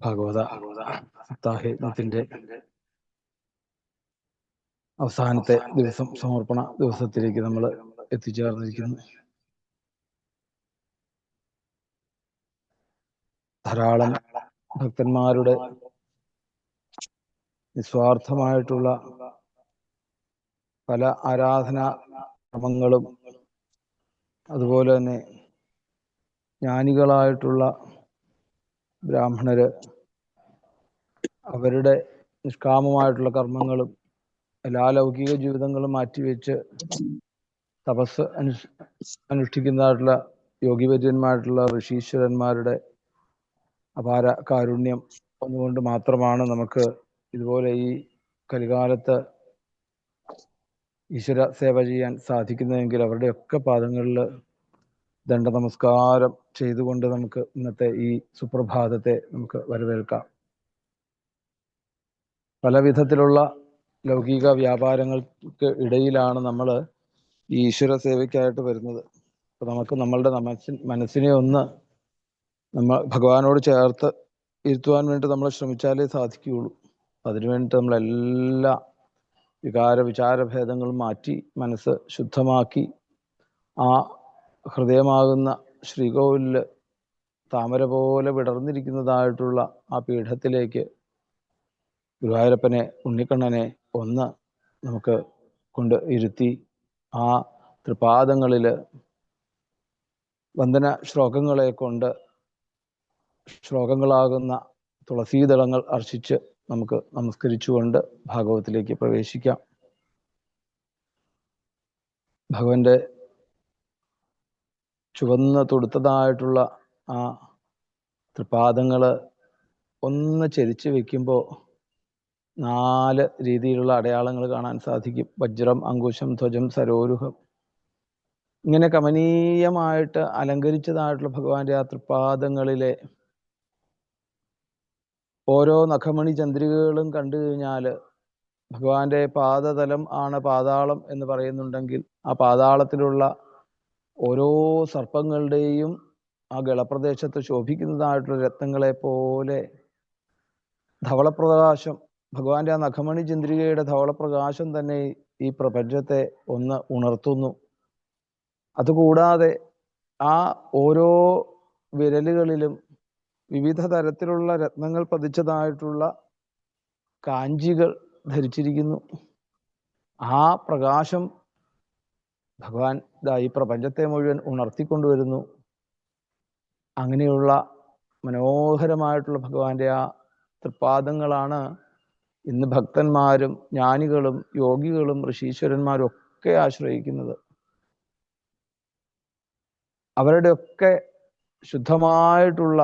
ഭാഗവത സപ്താഹയജ്ഞത്തിന്റെ അവസാനത്തെ ദിവസം സമർപ്പണ ദിവസത്തിലേക്ക് നമ്മൾ എത്തിച്ചേർന്നിരിക്കുന്നു. ധാരാളം ഭക്തന്മാരുടെ നിസ്വാർത്ഥമായിട്ടുള്ള പല ആരാധനാ ക്രമങ്ങളും അതുപോലെ തന്നെ ജ്ഞാനികളായിട്ടുള്ള ബ്രാഹ്മണര് അവരുടെ നിഷ്കാമമായിട്ടുള്ള കർമ്മങ്ങളും എല്ലാ ലൗകിക ജീവിതങ്ങളും മാറ്റിവെച്ച് തപസ് അനു അനുഷ്ഠിക്കുന്നതായിട്ടുള്ള യോഗിവര്യന്മാരായിട്ടുള്ള ഋഷീശ്വരന്മാരുടെ അപാര കാരുണ്യം ഒന്നുകൊണ്ട് മാത്രമാണ് നമുക്ക് ഇതുപോലെ ഈ കലികാലത്ത് ഈശ്വര സേവ ചെയ്യാൻ സാധിക്കുന്നതെങ്കിൽ അവരുടെയൊക്കെ പാദങ്ങളിൽ ദണ്ഡ നമസ്കാരം ചെയ്തുകൊണ്ട് നമുക്ക് ഇന്നത്തെ ഈ സുപ്രഭാതത്തെ നമുക്ക് വരവേൽക്കാം. പല വിധത്തിലുള്ള ലൗകിക വ്യാപാരങ്ങൾക്ക് ഇടയിലാണ് നമ്മൾ ഈ ഈശ്വര സേവയ്ക്കായിട്ട് വരുന്നത്. അപ്പൊ നമുക്ക് നമ്മളുടെ മനസ്സിൻ മനസ്സിനെ ഒന്ന് നമ്മൾ ഭഗവാനോട് ചേർത്ത് ഇരുത്തുവാൻ വേണ്ടി നമ്മൾ ശ്രമിച്ചാലേ സാധിക്കുകയുള്ളൂ. അതിനു വേണ്ടിയിട്ട് നമ്മളെല്ലാ വികാര ഭേദങ്ങളും മാറ്റി മനസ്സ് ശുദ്ധമാക്കി ആ ഹൃദയമാകുന്ന ശ്രീകോവിലിൽ താമര പോലെ വിടർന്നിരിക്കുന്നതായിട്ടുള്ള ആ പീഠത്തിലേക്ക് ഗുരുവായൂരപ്പനെ ഉണ്ണിക്കണ്ണനെ ഒന്ന് നമുക്ക് കൊണ്ട് ഇരുത്തി ആ തൃപാദങ്ങളിൽ വന്ദന ശ്ലോകങ്ങളെ കൊണ്ട് ശ്ലോകങ്ങളാകുന്ന തുളസീദളങ്ങൾ അർച്ചിച്ച് നമുക്ക് നമസ്കരിച്ചുകൊണ്ട് ഭാഗവത്തിലേക്ക് പ്രവേശിക്കാം. ഭഗവന്റെ ചുവന്ന തൊടുത്തതായിട്ടുള്ള ആ തൃപാദങ്ങൾ ഒന്ന് ചരിച്ച് വെക്കുമ്പോൾ നാല് രീതിയിലുള്ള അടയാളങ്ങൾ കാണാൻ സാധിക്കും. വജ്രം അങ്കുശം ധ്വജം സരോരുഹം. ഇങ്ങനെ കമനീയമായിട്ട് അലങ്കരിച്ചതായിട്ടുള്ള ഭഗവാന്റെ ആ തൃപാദങ്ങളിലെ ഓരോ നഖമണി ചന്ദ്രികകളും കണ്ടു കഴിഞ്ഞാൽ ഭഗവാന്റെ പാദതലം ആണ് പാതാളം എന്ന് പറയുന്നുണ്ടെങ്കിൽ ആ പാതാളത്തിലുള്ള ഓരോ സർപ്പങ്ങളുടെയും ആ ഗളപ്രദേശത്ത് ശോഭിക്കുന്നതായിട്ടുള്ള രത്നങ്ങളെ പോലെ ധവളപ്രകാശം ഭഗവാന്റെ ആ നഖമണി ചന്ദ്രികയുടെ ധവളപ്രകാശം തന്നെ ഈ പ്രപഞ്ചത്തെ ഒന്ന് ഉണർത്തുന്നു. അതുകൂടാതെ ആ ഓരോ വിരലുകളിലും വിവിധ തരത്തിലുള്ള രത്നങ്ങൾ പതിച്ചതായിട്ടുള്ള കാഞ്ചികൾ ധരിച്ചിരിക്കുന്നു. ആ പ്രകാശം ഭഗവാൻ ദാ ഈ പ്രപഞ്ചത്തെ മുഴുവൻ ഉണർത്തിക്കൊണ്ടുവരുന്നു. അങ്ങനെയുള്ള മനോഹരമായിട്ടുള്ള ഭഗവാന്റെ ആ തൃപ്പാദങ്ങളാണ് ഇന്ന് ഭക്തന്മാരും ജ്ഞാനികളും യോഗികളും ഋഷീശ്വരന്മാരും ഒക്കെ ആശ്രയിക്കുന്നത്. അവരുടെയൊക്കെ ശുദ്ധമായിട്ടുള്ള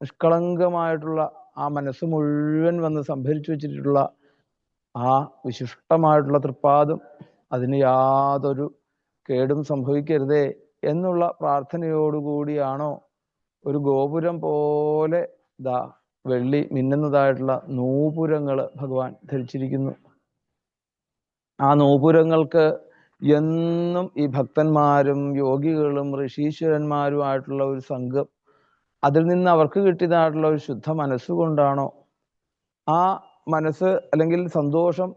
നിഷ്കളങ്കമായിട്ടുള്ള ആ മനസ്സ് മുഴുവൻ വന്ന് സംഭരിച്ചു വെച്ചിട്ടുള്ള ആ വിശിഷ്ടമായിട്ടുള്ള തൃപ്പാദം അതിന് യാതൊരു കേടും സംഭവിക്കരുതേ എന്നുള്ള പ്രാർത്ഥനയോടുകൂടിയാണോ ഒരു ഗോപുരം പോലെ ദാ വെള്ളി മിന്നുന്നതായിട്ടുള്ള നൂപുരങ്ങൾ ഭഗവാൻ ധരിച്ചിരിക്കുന്നു. ആ നൂപുരങ്ങൾക്ക് എന്നും ഈ ഭക്തന്മാരും യോഗികളും ഋഷീശ്വരന്മാരുമായിട്ടുള്ള ഒരു സംഘം അതിൽ നിന്ന് അവർക്ക് കിട്ടിയതായിട്ടുള്ള ഒരു ശുദ്ധ മനസ്സുകൊണ്ടാണോ ആ മനസ്സ് അല്ലെങ്കിൽ സന്തോഷം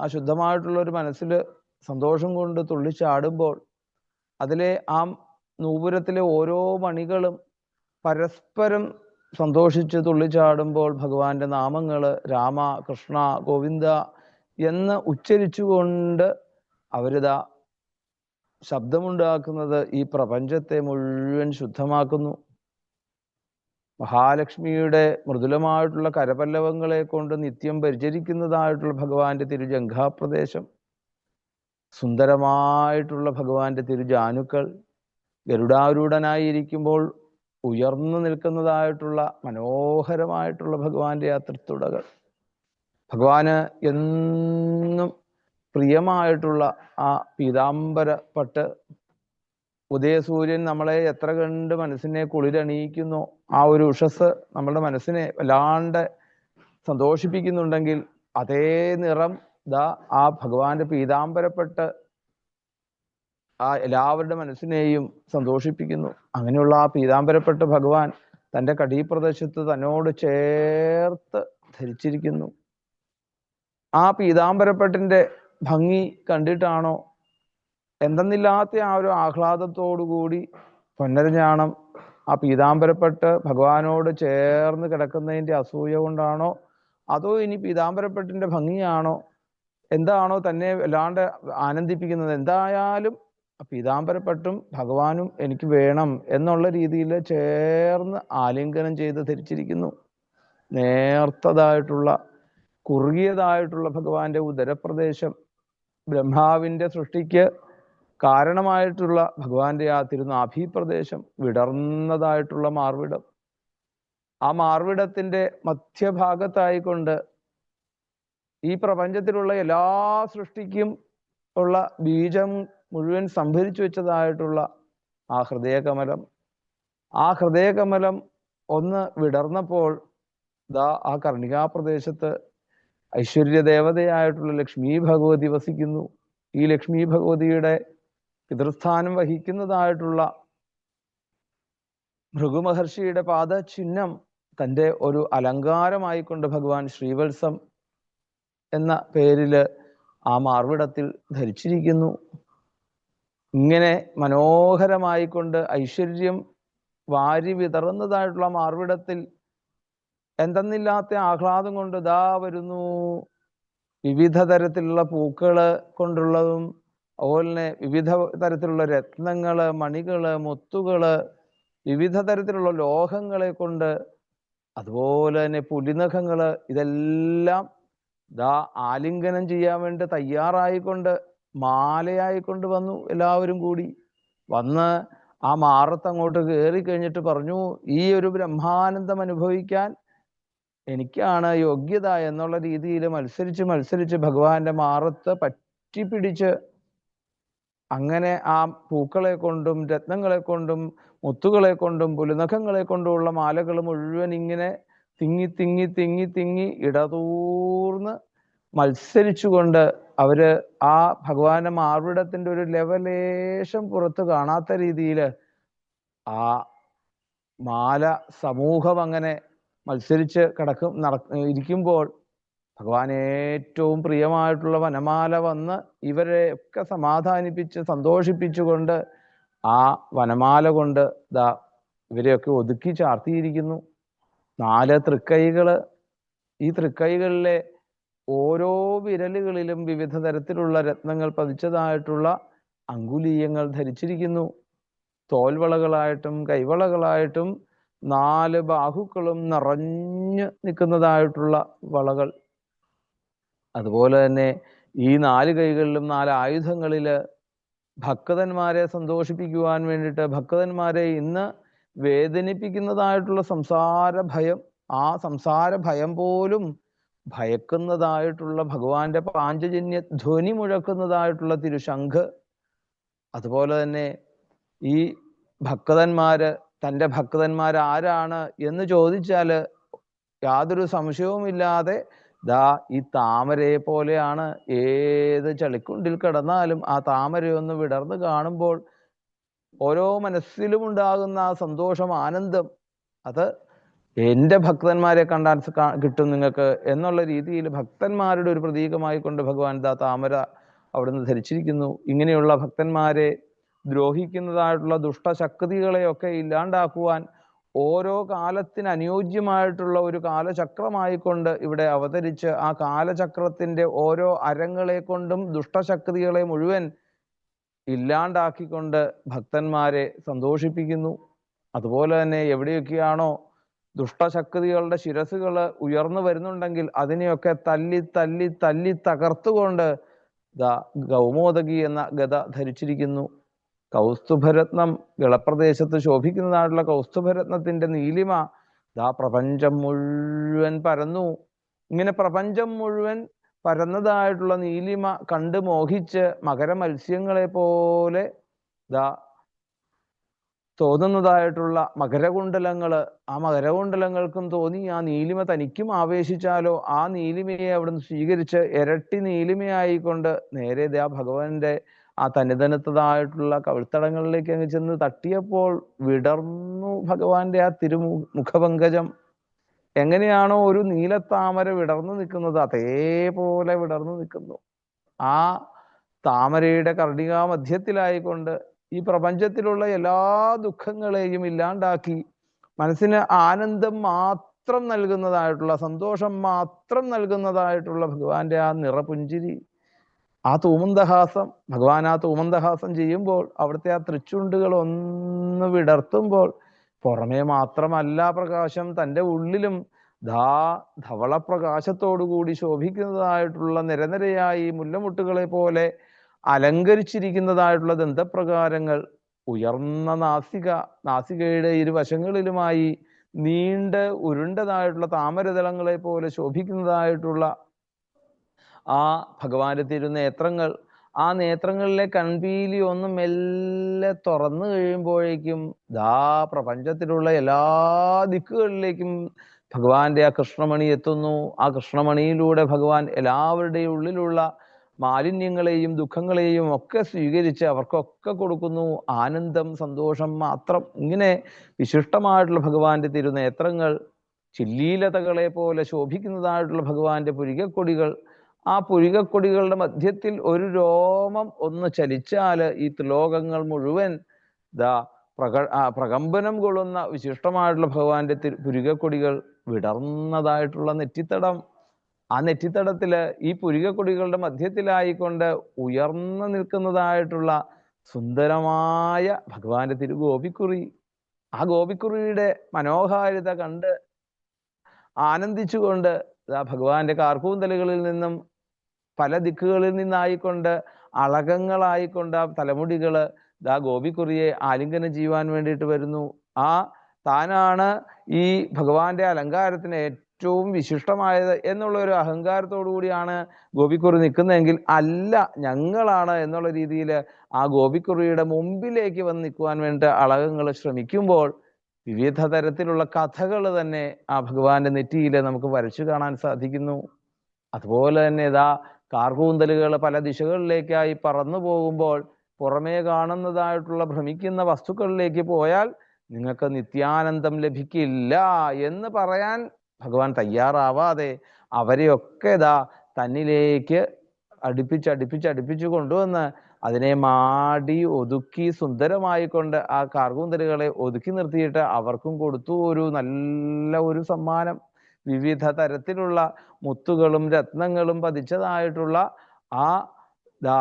ആ ശുദ്ധമായിട്ടുള്ള ഒരു മനസ്സിൽ സന്തോഷം കൊണ്ട് തുള്ളിച്ചാടുമ്പോൾ അതിലെ ആ നൂപുരത്തിലെ ഓരോ മണികളും പരസ്പരം സന്തോഷിച്ച് തുള്ളിച്ചാടുമ്പോൾ ഭഗവാന്റെ നാമങ്ങൾ രാമ കൃഷ്ണ ഗോവിന്ദ എന്ന് ഉച്ചരിച്ചുകൊണ്ട് അവരിതാ ശബ്ദമുണ്ടാക്കുന്നത് ഈ പ്രപഞ്ചത്തെ മുഴുവൻ ശുദ്ധമാക്കുന്നു. മഹാലക്ഷ്മിയുടെ മൃദുലമായിട്ടുള്ള കരപല്ലവങ്ങളെ കൊണ്ട് നിത്യം പരിചരിക്കുന്നതായിട്ടുള്ള ഭഗവാന്റെ തിരുജംഘാപ്രദേശം സുന്ദരമായിട്ടുള്ള ഭഗവാന്റെ തിരുജാനുക്കൾ ഗരുഡാരൂഢനായിരിക്കുമ്പോൾ ഉയർന്നു നിൽക്കുന്നതായിട്ടുള്ള മനോഹരമായിട്ടുള്ള ഭഗവാന്റെ ആ തൃത്തുടകൾ ഭഗവാന് എന്നും പ്രിയമായിട്ടുള്ള ആ പീതാംബര പട്ട് ഉദയസൂര്യൻ നമ്മളെ എത്ര കണ്ട് മനസ്സിനെ കുളിരണിയിക്കുന്നു ആ ഒരു ഉഷസ് നമ്മുടെ മനസ്സിനെ വല്ലാണ്ട് സന്തോഷിപ്പിക്കുന്നുണ്ടെങ്കിൽ അതേ നിറം ദാ ആ ഭഗവാന്റെ പീതാംബരപ്പെട്ട് ആ എല്ലാവരുടെ മനസ്സിനെയും സന്തോഷിപ്പിക്കുന്നു. അങ്ങനെയുള്ള ആ പീതാംബരപ്പെട്ട ഭഗവാൻ തന്റെ കടീപ്രദേശത്ത് തന്നോട് ചേർത്ത് ധരിച്ചിരിക്കുന്നു. ആ പീതാംബരപ്പെട്ടിന്റെ ഭംഗി കണ്ടിട്ടാണോ എന്തെന്നില്ലാത്ത ആ ഒരു ആഹ്ലാദത്തോടു കൂടി പൊന്നരഞ്ഞാണം ആ പീതാംബരപ്പെട്ട് ഭഗവാനോട് ചേർന്ന് കിടക്കുന്നതിന്റെ അസൂയ കൊണ്ടാണോ? അതോ ഇനി പീതാംബരപ്പെട്ടിന്റെ ഭംഗിയാണോ? എന്താണോ തന്നെ വല്ലാണ്ട് ആനന്ദിപ്പിക്കുന്നത്. എന്തായാലും പീതാംബരപ്പെട്ടും ഭഗവാനും എനിക്ക് വേണം എന്നുള്ള രീതിയിൽ ചേർന്ന് ആലിംഗനം ചെയ്ത് ധരിച്ചിരിക്കുന്നു. നേർത്തതായിട്ടുള്ള കുറുകിയതായിട്ടുള്ള ഭഗവാന്റെ ഉദരപ്രദേശം ബ്രഹ്മാവിന്റെ സൃഷ്ടിക്ക് കാരണമായിട്ടുള്ള ഭഗവാന്റെ ആ തിരുനാഭീപ്രദേശം വിടർന്നതായിട്ടുള്ള മാർവിടം. ആ മാർവിടത്തിന്റെ മധ്യഭാഗത്തായിക്കൊണ്ട് ഈ പ്രപഞ്ചത്തിലുള്ള എല്ലാ സൃഷ്ടിക്കും ഉള്ള ബീജം മുഴുവൻ സംഭരിച്ചു വെച്ചതായിട്ടുള്ള ആ ഹൃദയകമലം. ആ ഹൃദയകമലം ഒന്ന് വിടർന്നപ്പോൾ ദാ ആ കർണികാ പ്രദേശത്ത് ഐശ്വര്യ ദേവതയായിട്ടുള്ള ലക്ഷ്മി ഭഗവതി വസിക്കുന്നു. ഈ ലക്ഷ്മി ഭഗവതിയുടെ പിതൃസ്ഥാനം വഹിക്കുന്നതായിട്ടുള്ള ഭൃഗുമഹർഷിയുടെ പാദചിഹ്നം തന്റെ ഒരു അലങ്കാരമായിക്കൊണ്ട് ഭഗവാൻ ശ്രീവത്സം എന്ന പേരിൽ ആ മാർവിടത്തിൽ ധരിച്ചിരിക്കുന്നു. ഇങ്ങനെ മനോഹരമായിക്കൊണ്ട് ഐശ്വര്യം വാരി വിതറുന്നതായിട്ടുള്ള മാർവിടത്തിൽ എന്തെന്നില്ലാത്ത ആഹ്ലാദം കൊണ്ട് ദാ വരുന്നു. വിവിധ തരത്തിലുള്ള പൂക്കൾ കൊണ്ടുള്ളതും അതുപോലെ തന്നെ വിവിധ തരത്തിലുള്ള രത്നങ്ങൾ മണികൾ മുത്തുകൾ വിവിധ തരത്തിലുള്ള ലോഹങ്ങളെ കൊണ്ട് അതുപോലെ തന്നെ പുലിനഖങ്ങൾ ഇതെല്ലാം ദാ ആലിംഗനം ചെയ്യാൻ വേണ്ടി തയ്യാറായിക്കൊണ്ട് മാലയായിക്കൊണ്ട് വന്നു എല്ലാവരും കൂടി. വന്ന് ആ മാറത്ത് അങ്ങോട്ട് കയറി കഴിഞ്ഞിട്ട് പറഞ്ഞു ഈ ഒരു ബ്രഹ്മാനന്ദം അനുഭവിക്കാൻ എനിക്കാണ് യോഗ്യത എന്നുള്ള രീതിയിൽ മത്സരിച്ച് മത്സരിച്ച് ഭഗവാന്റെ മാറത്ത് പറ്റിപ്പിടിച്ച് അങ്ങനെ ആ പൂക്കളെ കൊണ്ടും രത്നങ്ങളെ കൊണ്ടും മുത്തുകളെ കൊണ്ടും പുലിനഖങ്ങളെ കൊണ്ടുമുള്ള മാലകൾ മുഴുവൻ ഇങ്ങനെ തിങ്ങി തിങ്ങി തിങ്ങി തിങ്ങി ഇടതൂർന്ന് മത്സരിച്ചുകൊണ്ട് അവർ ആ ഭഗവാന്റെ മാർവിടത്തിന്റെ ഒരു ലെവലേശം പുറത്ത് കാണാത്ത രീതിയിൽ ആ മാല സമൂഹം അങ്ങനെ മത്സരിച്ച് കിടക്കും നട ഇരിക്കുമ്പോൾ ഭഗവാൻ ഏറ്റവും പ്രിയമായിട്ടുള്ള വനമാല വന്ന് ഇവരെ ഒക്കെ സമാധാനിപ്പിച്ച് സന്തോഷിപ്പിച്ചുകൊണ്ട് ആ വനമാല കൊണ്ട് ദാ ഇവരെയൊക്കെ ഒതുക്കി ചാർത്തിയിരിക്കുന്നു. നാല് തൃക്കൈകൾ. ഈ തൃക്കൈകളിലെ ഓരോ വിരലുകളിലും വിവിധ തരത്തിലുള്ള രത്നങ്ങൾ പതിച്ചതായിട്ടുള്ള അങ്കുലീയങ്ങൾ ധരിച്ചിരിക്കുന്നു. തോൽവളകളായിട്ടും കൈവളകളായിട്ടും നാല് ബാഹുക്കളും നിറഞ്ഞു നിൽക്കുന്നതായിട്ടുള്ള വളകൾ. അതുപോലെ തന്നെ ഈ നാല് കൈകളിലും നാല് ആയുധങ്ങളിൽ ഭക്തന്മാരെ സന്തോഷിപ്പിക്കുവാൻ വേണ്ടിയിട്ട് ഭക്തന്മാരെ ഇന്ന് വേദനിപ്പിക്കുന്നതായിട്ടുള്ള സംസാര ഭയം ആ സംസാര ഭയം പോലും ഭയക്കുന്നതായിട്ടുള്ള ഭഗവാന്റെ പാഞ്ചജന്യ ധ്വനി മുഴക്കുന്നതായിട്ടുള്ള തിരുശംഖ് അതുപോലെ തന്നെ ഈ ഭക്തന്മാര് തന്റെ ഭക്തന്മാർ ആരാണ് എന്ന് ചോദിച്ചാൽ യാതൊരു സംശയവുമില്ലാതെ ദാ ഈ താമരയെ പോലെയാണ് ഏത് ചളിക്കുണ്ടിൽ കിടന്നാലും ആ താമരയൊന്ന് വിടർന്ന് കാണുമ്പോൾ ഓരോ മനസ്സിലും ഉണ്ടാകുന്ന ആ സന്തോഷം ആനന്ദം അത് എന്റെ ഭക്തന്മാരെ കണ്ടാൽ കിട്ടും നിങ്ങൾക്ക് എന്നുള്ള രീതിയിൽ ഭക്തന്മാരുടെ ഒരു പ്രതീകമായി കൊണ്ട് ഭഗവാൻ ദാ താമര അവിടുന്ന് ധരിച്ചിരിക്കുന്നു. ഇങ്ങനെയുള്ള ഭക്തന്മാരെ ദ്രോഹിക്കുന്നതായിട്ടുള്ള ദുഷ്ടശക്തികളെയൊക്കെ ഇല്ലാണ്ടാക്കുവാൻ ഓരോ കാലത്തിന് അനുയോജ്യമായിട്ടുള്ള ഒരു കാലചക്രമായിക്കൊണ്ട് ഇവിടെ അവതരിച്ച് ആ കാലചക്രത്തിന്റെ ഓരോ അരങ്ങളെ കൊണ്ടും ദുഷ്ടശക്തികളെ മുഴുവൻ ഇല്ലാണ്ടാക്കിക്കൊണ്ട് ഭക്തന്മാരെ സന്തോഷിപ്പിക്കുന്നു. അതുപോലെ തന്നെ എവിടെയൊക്കെയാണോ ദുഷ്ടശക്തികളുടെ ശിരസുകൾ ഉയർന്നു വരുന്നുണ്ടെങ്കിൽ അതിനെയൊക്കെ തല്ലി തല്ലി തല്ലി തകർത്തുകൊണ്ട് ദ ഗൗമോദകി എന്ന ഗത ധരിച്ചിരിക്കുന്നു. കൗസ്തുഭരത്നം ഗളപ്രദേശത്ത് ശോഭിക്കുന്നതായിട്ടുള്ള കൗസ്തുഭരത്നത്തിന്റെ നീലിമ ദാ പ്രപഞ്ചം മുഴുവൻ പരന്നു. ഇങ്ങനെ പ്രപഞ്ചം മുഴുവൻ പരന്നതായിട്ടുള്ള നീലിമ കണ്ട് മോഹിച്ച് മകര മത്സ്യങ്ങളെ പോലെ ദാ തോന്നുന്നതായിട്ടുള്ള മകരകുണ്ടലങ്ങൾ. ആ മകരകുണ്ടലങ്ങൾക്കും തോന്നി ആ നീലിമ തനിക്കും ആവേശിച്ചാലോ? ആ നീലിമയെ അവിടുന്ന് സ്വീകരിച്ച് ഇരട്ടി നീലിമയായിക്കൊണ്ട് നേരെ ദാ ഭഗവാന്റെ ആ തനിതനത്തതായിട്ടുള്ള കവിൾത്തടങ്ങളിലേക്ക് അങ്ങ് ചെന്ന് തട്ടിയപ്പോൾ വിടർന്നു ഭഗവാന്റെ ആ തിരുമു മുഖപങ്കജം. എങ്ങനെയാണോ ഒരു നീലത്താമര വിടർന്നു നിൽക്കുന്നത് അതേപോലെ വിടർന്നു നിൽക്കുന്നു. ആ താമരയുടെ കർണികാ മധ്യത്തിലായിക്കൊണ്ട് ഈ പ്രപഞ്ചത്തിലുള്ള എല്ലാ ദുഃഖങ്ങളെയും ഇല്ലാണ്ടാക്കി മനസ്സിന് ആനന്ദം മാത്രം നൽകുന്നതായിട്ടുള്ള സന്തോഷം മാത്രം നൽകുന്നതായിട്ടുള്ള ഭഗവാന്റെ ആ നിറപുഞ്ചിരി ആ തൂമന്തഹാസം ഭഗവാൻ ആ തൂമന്തഹാസം ചെയ്യുമ്പോൾ അവിടുത്തെ ആ തൃച്ചുണ്ടുകൾ ഒന്ന് വിടർത്തുമ്പോൾ പുറമേ മാത്രമല്ല പ്രകാശം തന്റെ ഉള്ളിലും ധാ ധവള പ്രകാശത്തോടുകൂടി ശോഭിക്കുന്നതായിട്ടുള്ള നിരനിരയായി മുല്ലമുട്ടുകളെ പോലെ അലങ്കരിച്ചിരിക്കുന്നതായിട്ടുള്ള ദന്തപ്രകാരങ്ങൾ ഉയർന്ന നാസിക നാസികയുടെ ഇരുവശങ്ങളിലുമായി നീണ്ട് ഉരുണ്ടതായിട്ടുള്ള താമരതലങ്ങളെ പോലെ ശോഭിക്കുന്നതായിട്ടുള്ള ആ ഭഗവാന്റെ തിരുനേത്രങ്ങൾ ആ നേത്രങ്ങളിലെ കൺപീലി ഒന്ന് മെല്ലെ തുറന്നു കഴിയുമ്പോഴേക്കും ദാ പ്രപഞ്ചത്തിലുള്ള എല്ലാ ദിക്കുകളിലേക്കും ഭഗവാന്റെ ആ കൃഷ്ണമണി എത്തുന്നു. ആ കൃഷ്ണമണിയിലൂടെ ഭഗവാൻ എല്ലാവരുടെയും ഉള്ളിലുള്ള മാലിന്യങ്ങളെയും ദുഃഖങ്ങളെയും ഒക്കെ സ്വീകരിച്ച് അവർക്കൊക്കെ കൊടുക്കുന്നു. ആനന്ദം സന്തോഷം മാത്രം. ഇങ്ങനെ വിശിഷ്ടമായിട്ടുള്ള ഭഗവാന്റെ തിരുനേത്രങ്ങൾ ചില്ലീലതകളെ പോലെ ശോഭിക്കുന്നതായിട്ടുള്ള ഭഗവാന്റെ പുരികക്കൊടികൾ ആ പുരികക്കൊടികളുടെ മധ്യത്തിൽ ഒരു രോമം ഒന്ന് ചലിച്ചാൽ ഈ ത്രിലോകങ്ങൾ മുഴുവൻ ദാ പ്രക പ്രകമ്പനം കൊള്ളുന്ന വിശിഷ്ടമായിട്ടുള്ള ഭഗവാന്റെ പുരികക്കൊടികൾ വിടർന്നതായിട്ടുള്ള നെറ്റിത്തടം. ആ നെറ്റിത്തടത്തിൽ ഈ പുരികക്കൊടികളുടെ മധ്യത്തിലായിക്കൊണ്ട് ഉയർന്നു നിൽക്കുന്നതായിട്ടുള്ള സുന്ദരമായ ഭഗവാന്റെ തിരു ഗോപിക്കുറി ആ ഗോപിക്കുറിയുടെ മനോഹാരിത കണ്ട് ആനന്ദിച്ചുകൊണ്ട് ഭഗവാന്റെ കാർക്കൂന്തലുകളിൽ നിന്നും പല ദിക്കുകളിൽ നിന്നായിക്കൊണ്ട് അളകങ്ങളായിക്കൊണ്ട് ആ തലമുടികൾ ദാ ഗോപിക്കുറിയെ ആലിംഗനം ചെയ്യുവാൻ വേണ്ടിയിട്ട് വരുന്നു. ആ താനാണ് ഈ ഭഗവാന്റെ അലങ്കാരത്തിന് ഏറ്റവും വിശിഷ്ടമായത് എന്നുള്ള ഒരു അഹങ്കാരത്തോടു കൂടിയാണ് ഗോപിക്കുറി നിൽക്കുന്നതെങ്കിൽ അല്ല ഞങ്ങളാണ് എന്നുള്ള രീതിയിൽ ആ ഗോപിക്കുറിയുടെ മുമ്പിലേക്ക് വന്ന് നിൽക്കുവാൻ വേണ്ടിയിട്ട് അളകങ്ങൾ ശ്രമിക്കുമ്പോൾ വിവിധ തരത്തിലുള്ള കഥകൾ തന്നെ ആ ഭഗവാന്റെ നെറ്റിയിൽ നമുക്ക് വരച്ചു കാണാൻ സാധിക്കുന്നു. അതുപോലെ തന്നെ ഇതാ കാർകൂന്തലുകൾ പല ദിശകളിലേക്കായി പറന്നു പോകുമ്പോൾ പുറമേ കാണുന്നതായിട്ടുള്ള ഭ്രമിക്കുന്ന വസ്തുക്കളിലേക്ക് പോയാൽ നിങ്ങൾക്ക് നിത്യാനന്ദം ലഭിക്കില്ല എന്ന് പറയാൻ ഭഗവാൻ തയ്യാറാവാതെ അവരെയൊക്കെ ഇതാ തന്നിലേക്ക് അടുപ്പിച്ച് അടുപ്പിച്ച് അടുപ്പിച്ച് കൊണ്ടുവന്ന് അതിനെ മാടി ഒതുക്കി സുന്ദരമായിക്കൊണ്ട് ആ കാർകൂന്തലുകളെ ഒതുക്കി നിർത്തിയിട്ട് അവർക്കും കൊടുത്തു ഒരു നല്ല ഒരു സമ്മാനം. വിവിധ തരത്തിലുള്ള മുത്തുകളും രത്നങ്ങളും പതിച്ചതായിട്ടുള്ള ആ ദാ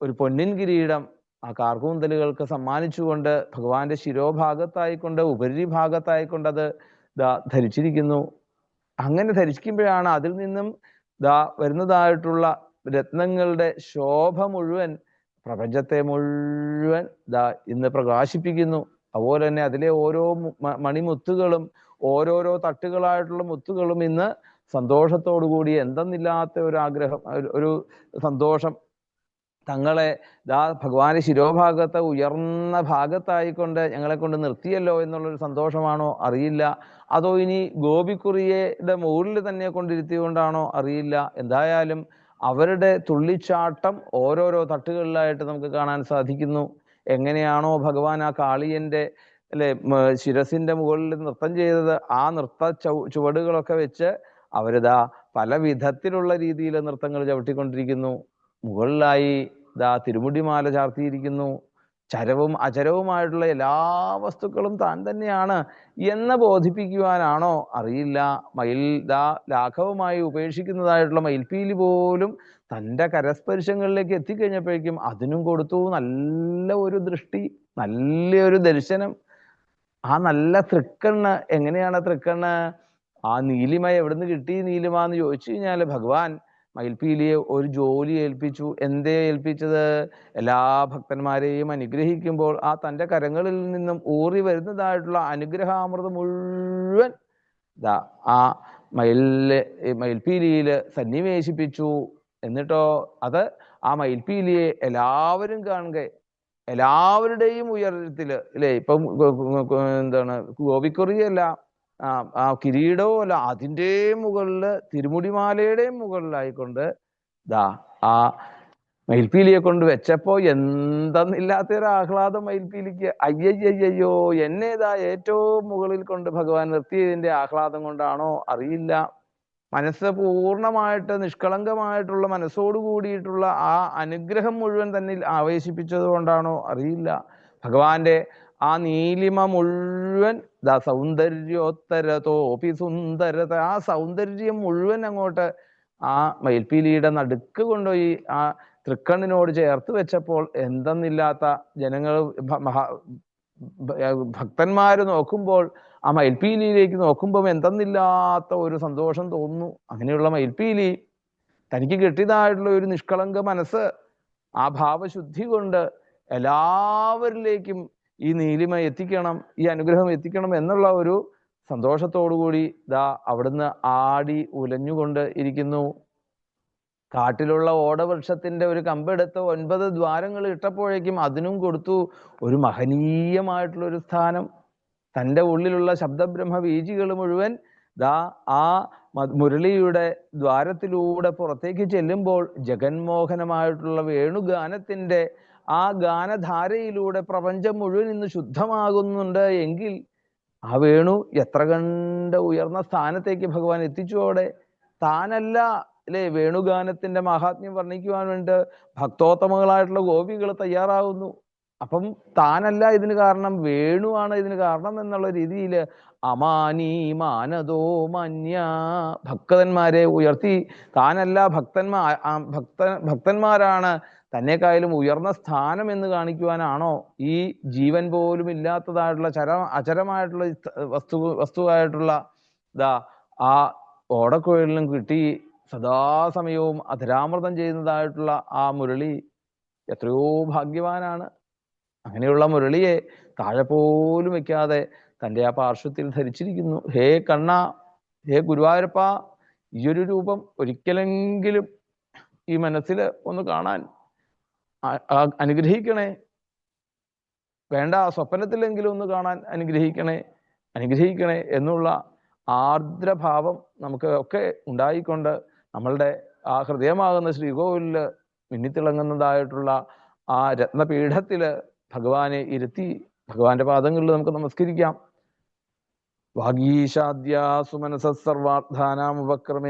ഒരു പൊന്നിൻ കിരീടം ആ കാർകൂന്തലുകൾക്ക് സമ്മാനിച്ചുകൊണ്ട് ഭഗവാന്റെ ശിരോഭാഗത്തായിക്കൊണ്ട് ഉപരിഭാഗത്തായിക്കൊണ്ട് അത് ദാ ധരിച്ചിരിക്കുന്നു. അങ്ങനെ ധരിക്കുമ്പോഴാണ് അതിൽ നിന്നും ദാ വരുന്നതായിട്ടുള്ള രത്നങ്ങളുടെ ശോഭ മുഴുവൻ പ്രപഞ്ചത്തെ മുഴുവൻ ദാ ഇന്ന് പ്രകാശിപ്പിക്കുന്നു. അതുപോലെ തന്നെ അതിലെ ഓരോ മണിമുത്തുകളും ഓരോരോ തട്ടുകളായിട്ടുള്ള മുത്തുകളും ഇന്ന് സന്തോഷത്തോടു കൂടി എന്തെന്നില്ലാത്ത ഒരു ആഗ്രഹം ഒരു- സന്തോഷം. തങ്ങളെ ദാ ഭഗവാന്റെ ശിരോഭാഗത്ത് ഉയർന്ന ഭാഗത്തായിക്കൊണ്ട് ഞങ്ങളെ കൊണ്ട് നിർത്തിയല്ലോ എന്നുള്ളൊരു സന്തോഷമാണോ? അറിയില്ല. അതോ ഇനി ഗോപിക്കുറിയുടെ മുകളിൽ തന്നെ കൊണ്ടിരുത്തിക്കൊണ്ടാണോ അറിയില്ല. എന്തായാലും അവരുടെ തുള്ളിച്ചാട്ടം ഓരോരോ തട്ടുകളിലായിട്ട് നമുക്ക് കാണാൻ സാധിക്കുന്നു. എങ്ങനെയാണോ ഭഗവാൻ ആ കാളിയന്റെ അല്ലെ? ശിരസിന്റെ മുകളിൽ നൃത്തം ചെയ്തത് ആ നൃത്ത ചുവടുകളൊക്കെ വെച്ച് അവരിതാ പല വിധത്തിലുള്ള രീതിയിൽ നൃത്തങ്ങൾ ചവിട്ടിക്കൊണ്ടിരിക്കുന്നു. മുകളിലായി ഇതാ തിരുമുടിമാല ചാർത്തിയിരിക്കുന്നു. ചരവും അചരവുമായിട്ടുള്ള എല്ലാ വസ്തുക്കളും താൻ തന്നെയാണ് എന്ന് ബോധിപ്പിക്കുവാനാണോ? അറിയില്ല. മയിൽ ദാ ലാഘവമായി ഉപേക്ഷിക്കുന്നതായിട്ടുള്ള മയിൽപ്പീലി പോലും തന്റെ കരസ്പർശങ്ങളിലേക്ക് എത്തിക്കഴിഞ്ഞപ്പോഴേക്കും അതിനും കൊടുത്തു. നല്ല ഒരു ദൃഷ്ടി നല്ലൊരു ദർശനം. ആ നല്ല തൃക്കണ്ണ് എങ്ങനെയാണ് തൃക്കണ്ണ്? ആ നീലിമ എവിടുന്ന് കിട്ടി? നീലിമ എന്ന് ചോദിച്ചു കഴിഞ്ഞാൽ ഭഗവാൻ മയിൽപ്പീലിയെ ഒരു ജോലി ഏൽപ്പിച്ചു. എന്തേ ഏൽപ്പിച്ചത്? എല്ലാ ഭക്തന്മാരെയും അനുഗ്രഹിക്കുമ്പോൾ ആ തന്റെ കരങ്ങളിൽ നിന്നും ഊറി വരുന്നതായിട്ടുള്ള അനുഗ്രഹാമൃതം മുഴുവൻ ദാ ആ മയിലെ മയിൽപ്പീലിയിൽ സന്നിവേശിപ്പിച്ചു. എന്നിട്ടോ അത് ആ മയിൽപ്പീലിയെ എല്ലാവരും കാണുക എല്ലാവരുടെയും ഉയരത്തിൽ അല്ലേ ഇപ്പം എന്താണ് ഗോപിക്കുറിയല്ല ആ കിരീടവും അല്ല അതിന്റെയും മുകളിൽ തിരുമുടിമാലയുടെയും മുകളിലായിക്കൊണ്ട് ദാ ആ മയിൽപ്പീലിയെ കൊണ്ട് വെച്ചപ്പോ എന്തെന്നില്ലാത്ത ഒരു ആഹ്ലാദം മയിൽപ്പീലിക്ക്. അയ്യയ്യയ്യോ എന്നെ ഇതാ ഏറ്റവും മുകളിൽ കൊണ്ട് ഭഗവാൻ നിർത്തിയതിന്റെ ആഹ്ലാദം കൊണ്ടാണോ? അറിയില്ല. മനസ്സ് പൂർണമായിട്ട് നിഷ്കളങ്കമായിട്ടുള്ള മനസ്സോട് കൂടിയിട്ടുള്ള ആ അനുഗ്രഹം മുഴുവൻ തന്നിൽ ആവേശിപ്പിച്ചത് കൊണ്ടാണോ? അറിയില്ല. ഭഗവാന്റെ ആ നീലിമ മുഴുവൻ ദാ സൗന്ദര്യോത്തരതോപി സുന്ദരത ആ സൗന്ദര്യം മുഴുവൻ അങ്ങോട്ട് ആ മയിൽപ്പീലിയുടെ നടുക്ക് കൊണ്ടുപോയി ആ തൃക്കണ്ണിനോട് ചേർത്ത് വെച്ചപ്പോൾ എന്തെന്നില്ലാത്ത ജനങ്ങൾ ഭക്തന്മാര് നോക്കുമ്പോൾ ആ മയിൽപ്പീലിയിലേക്ക് നോക്കുമ്പോൾ എന്തെന്നില്ലാത്ത ഒരു സന്തോഷം തോന്നുന്നു. അങ്ങനെയുള്ള മയിൽപ്പീലി തനിക്ക് കിട്ടിയതായിട്ടുള്ള ഒരു നിഷ്കളങ്ക മനസ്സ് ആ ഭാവശുദ്ധി കൊണ്ട് എല്ലാവരിലേക്കും ഈ നീലിമ എത്തിക്കണം ഈ അനുഗ്രഹം എത്തിക്കണം എന്നുള്ള ഒരു സന്തോഷത്തോടു കൂടി ദാ അവിടുന്ന് ആടി ഉലഞ്ഞുകൊണ്ട് ഇരിക്കുന്നു. കാട്ടിലുള്ള ഓടവൃക്ഷത്തിന്റെ ഒരു കമ്പെടുത്ത് ഒൻപത് ദ്വാരങ്ങൾ ഇട്ടപ്പോഴേക്കും അതിനും കൊടുത്തു. ഒരു മഹനീയമായിട്ടുള്ള ഒരു സ്ഥാനം. തന്റെ ഉള്ളിലുള്ള ശബ്ദബ്രഹ്മ ബീജികൾ മുഴുവൻ ദാ ആ മുരളിയുടെ ദ്വാരത്തിലൂടെ പുറത്തേക്ക് ചെല്ലുമ്പോൾ ജഗന്മോഹനമായിട്ടുള്ള വേണുഗാനത്തിന്റെ ആ ഗാനധാരയിലൂടെ പ്രപഞ്ചം മുഴുവൻ ഇന്ന് ശുദ്ധമാകുന്നുണ്ട് എങ്കിൽ ആ വേണു എത്ര കണ്ട ഉയർന്ന സ്ഥാനത്തേക്ക് ഭഗവാൻ എത്തിച്ചോടെ താനല്ല അല്ലേ വേണുഗാനത്തിന്റെ മഹാത്മ്യം വർണിക്കുവാൻ വേണ്ടി ഭക്തോത്തമകളായിട്ടുള്ള ഗോപികൾ തയ്യാറാവുന്നു. അപ്പം താനല്ല ഇതിന് കാരണം വേണുവാണ് ഇതിന് കാരണം എന്നുള്ള രീതിയിൽ അമാനി മാനതോ മന്യ ഭക്തന്മാരെ ഉയർത്തി. താനല്ല ഭക്തന്മാ ഭക്ത ഭക്തന്മാരാണ് തന്നെക്കായാലും ഉയർന്ന സ്ഥാനം എന്ന് കാണിക്കുവാനാണോ ഈ ജീവൻ പോലും ഇല്ലാത്തതായിട്ടുള്ള ചര അചരമായിട്ടുള്ള വസ്തു വസ്തുവായിട്ടുള്ള ഇതാ ആ ഓടക്കുഴലിനും കിട്ടി സദാസമയവും അധരാമൃതം ചെയ്യുന്നതായിട്ടുള്ള ആ മുരളി എത്രയോ ഭാഗ്യവാനാണ്. അങ്ങനെയുള്ള മുരളിയെ താഴെ പോലും വെക്കാതെ തന്റെ ആ പാർശ്വത്തിൽ ധരിച്ചിരിക്കുന്നു. ഹേ കണ്ണ ഹേ ഗുരുവായൂരപ്പ ഈ ഒരു രൂപം ഒരിക്കലെങ്കിലും ഈ മനസ്സിൽ ഒന്ന് കാണാൻ അനുഗ്രഹിക്കണേ. വേണ്ട സ്വപ്നത്തിലെങ്കിലും ഒന്ന് കാണാൻ അനുഗ്രഹിക്കണേ അനുഗ്രഹിക്കണേ എന്നുള്ള ആർദ്രഭാവം നമുക്ക് ഒക്കെ ഉണ്ടായിക്കൊണ്ട് നമ്മളുടെ ആ ഹൃദയമാകുന്ന ശ്രീകോവിലിൽ മിന്നിത്തിളങ്ങുന്നതായിട്ടുള്ള ആ രത്നപീഠത്തിൽ ഭഗവാനെ ഇരുത്തി ഭഗവാന്റെ പാദങ്ങളിൽ നമുക്ക് നമസ്കരിക്കാം. വാഗീശാദ്യാസു മനസ്സ സർവാർത്ഥാനാം ഉപക്രമേ